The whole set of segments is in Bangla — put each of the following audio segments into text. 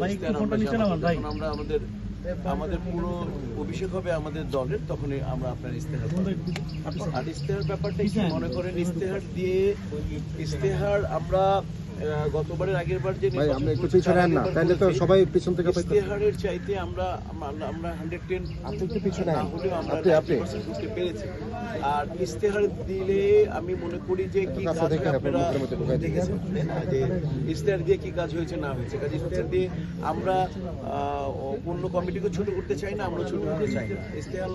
ভাই, আমরা আমরা আমাদের আমাদের পুরো অভিষেক হবে আমাদের দলের তখনই আমরা আপনার ইস্তেহার আর ইস্তেহার ব্যাপারটা কি মনে করেন ইস্তেহার দিয়ে ইস্তেহার আমরা গতবারের আগের বার যে নির্বাচন একটু পিছনে না তাহলে তো সবাই পিছন থেকে ইশতেহারের চাইতে আমরা আমরা- আমরা হান্ড্রেড টেন আপনি একটু পিছনে। হলেও আমরা আপনি- আপনি। বুঝতে পেরেছি আর ইশতেহার দিলে আমি মনে করি যে কি কাজ আপনারা। দেখেছেন যে ইশতেহার দিয়ে কি কাজ হয়েছে না হয়েছে কাজ ইশতেহার দিয়ে আমরা অন্য কমিটিকে ছোট করতে চাই না আমরা ছোট করতে চাই না ইশতেহার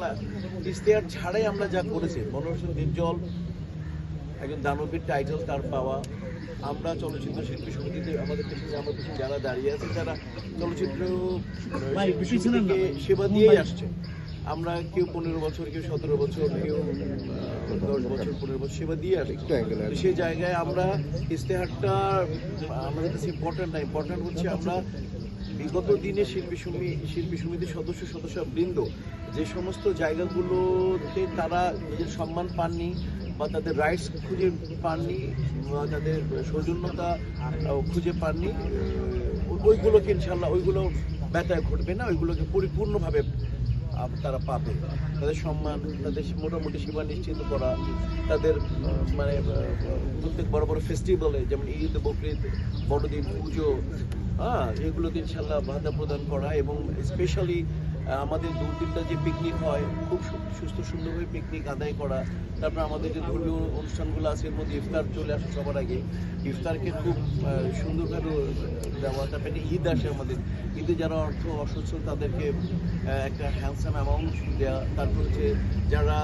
ইশতেহার ছাড়াই আমরা যা করেছি মনোরঞ্জন দীপজল একজন দানবীর টাইটেল তার পাওয়া। আমরা চলচ্চিত্র শিল্পী সমিতিতে আমাদের পেছনে আমার পেছনে যারা দাঁড়িয়ে আছে যারা চলচ্চিত্র সেবা দিয়েই আসছে। আমরা কেউ পনেরো বছর কেউ সতেরো বছর কেউ দশ বছর পনেরো বছর সেবা দিয়ে একটু সেই জায়গায় আমরা ইশতেহারটা আমাদের কাছে ইম্পর্টেন্ট না ইম্পর্টেন্ট হচ্ছে আমরা বিগত দিনে শিল্পী সমি শিল্পী সমিতির সদস্য সদস্য বৃন্দ যে সমস্ত জায়গাগুলোতে তারা নিজের সম্মান পাননি বা তাদের রাইটস খুঁজে পাননি বা তাদের সৌজন্যতা খুঁজে পাননি ওইগুলোকে ইনশাল্লাহ ওইগুলো ব্যথায় ঘটবে না, ওইগুলোকে পরিপূর্ণভাবে তারা পাবে। তাদের সম্মান, তাদের মোটামুটি সেবা নিশ্চিত করা, তাদের মানে প্রত্যেক বড় বড় ফেস্টিভ্যালে যেমন ঈদ, বকরিদ, বড়দিন, পুজো হ্যাঁ এগুলোতে ইনশাল্লাহ ভাতা প্রদান করা এবং স্পেশালি আমাদের দু তিনটা যে পিকনিক হয়, খুব সুস্থ সুন্দরভাবে পিকনিক আদায় করা। তারপর আমাদের যে ধর্মীয় অনুষ্ঠানগুলো আছে, এর মধ্যে ইফতার চলে আসে সবার আগে। ইফতারকে খুব সুন্দরভাবে দেওয়া তারপরে ঈদ আসে আমাদের। ঈদে যারা অর্থ অসচ্ছল তাদেরকে একটা হ্যান্ডসাম অ্যামাউন্ট দেওয়া তারপর হচ্ছে যারা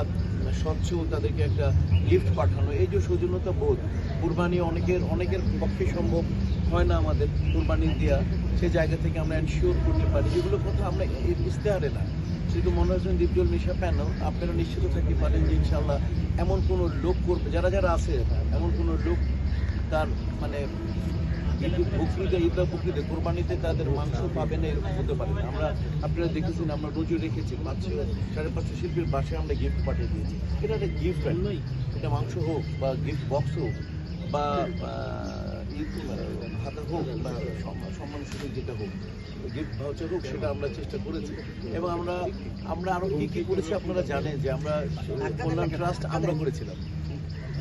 সচ্ছল তাদেরকে একটা গিফট পাঠানো। এই যে সৌজন্যতা বোধ, কুরবানি অনেকের অনেকের পক্ষে সম্ভব হয় না আমাদের কুরবানি দেওয়া সেই জায়গা থেকে আমরা এনশিওর করতে পারি। যেগুলো কথা আমরা ইশতেহারে না। শুধু মনোরঞ্জন দীপজল নিশা প্যানেল আপনারা নিশ্চিত থাকতে পারেন যে ইনশাল্লাহ এমন কোনো লোক করবে যারা যারা আছে, এমন কোনো লোক তার মানে বকরিদে ঈদা বকরিদে কোরবানিতে তাদের মাংস পাবে না এরকম হতে পারে না। আমরা আপনারা দেখেছেন, আমরা রোজও রেখেছি পাঁচশো সাড়ে পাঁচশো শিল্পীর বাসে আমরা গিফট পাঠিয়ে দিয়েছি। এটা একটা গিফট নয় এটা মাংস হোক বা গিফট বক্স হোক বা ভাতা হোক বা সম্মান- সুযোগ যেটা হোক গিফট ভাউচার হোক, সেটা আমরা চেষ্টা করেছি। এবং আমরা আমরা আরও কি কি করেছি আপনারা জানেন যে আমরা কল্যাণ ট্রাস্ট আমরা করেছিলাম।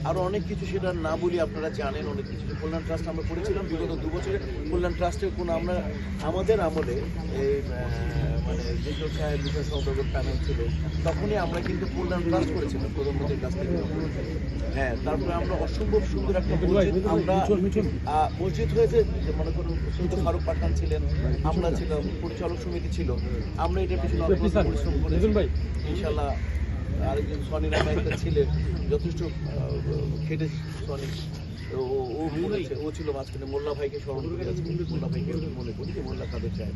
আরও অনেক কিছু সেটা না বলি আপনারা জানেন অনেক কিছু। কল্যাণ ট্রাস্ট আমরা করেছিলাম বিগত দু বছরে। কল্যাণ ট্রাস্টের কোনো আমরা আমাদের আমলে এই মানে যেসব সাহেব বিকাশ সৌদাগর প্যানেল ছিল তখনই আমরা কিন্তু কল্যাণ ট্রাস্ট করেছিলাম প্রধানমন্ত্রীর কাছ থেকে। হ্যাঁ তারপরে আমরা অসম্ভব সুন্দর একটা মসজিদ আমরা মসজিদ হয়েছে যে মনে করুন ফারুক পাঠান ছিলেন আমরা ছিলাম পরিচালক সমিতি ছিল আমরা এটা পিছনে পরিশ্রম করেছি। ইনশাল্লাহ আরেকজন সনি নামে একটা ছিলেন যথেষ্ট খেটে সনি ও- বলেছে ও ছিল মাঝখানে মোল্লা ভাইকে স্মরণ করে মোল্লা ভাইকে মনে করি যে মোল্লা কাদের সাহেব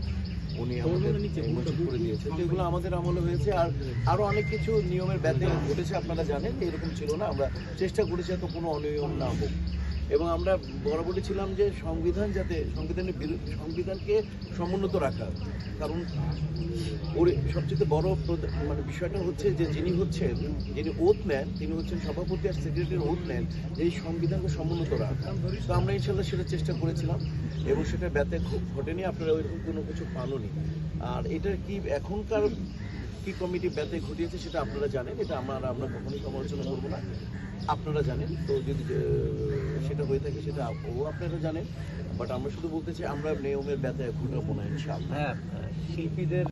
উনি আমাদের উন্মোচন করে দিয়েছে যেগুলো আমাদের আমলে হয়েছে আর আরও অনেক কিছু নিয়মের ব্যাতে ঘটেছে আপনারা জানেন এরকম ছিল না। আমরা চেষ্টা করেছি এত কোনো অনিয়ম না হোক। এবং আমরা বরাবরই ছিলাম যে সংবিধান যাতে সংবিধানের বিরু- সংবিধানকে সমুন্নত রাখা। কারণ ওর, সবচেয়ে বড় মানে বিষয়টা হচ্ছে যে যিনি হচ্ছেন, যিনি ওত নেন, তিনি হচ্ছেন সভাপতি আর সেক্রেটারি ওত নেন, এই সংবিধানকে সমুন্নত রাখা। তো আমরা ইনশাল্লাহ সেটা চেষ্টা করেছিলাম এবং সেটা ব্যতে ঘটেনি, আপনারা ওইরকম কোনো কিছু পাননি। আর এটার কি এখনকার কি কমিটি ব্যতে ঘটিয়েছে সেটা আপনারা জানেন, এটা আমরা আমরা কখনোই সমালোচনা করব না। আপনারা জানেন, তো যদি সেটা হয়ে থাকে সেটা ও আপনারা জানেন বাট আমরা শুধু বলতে চাই আমরা নিয়মের ব্যথায় ঘটাবো না ইনশাআল্লাহ। হ্যাঁ শিল্পীদের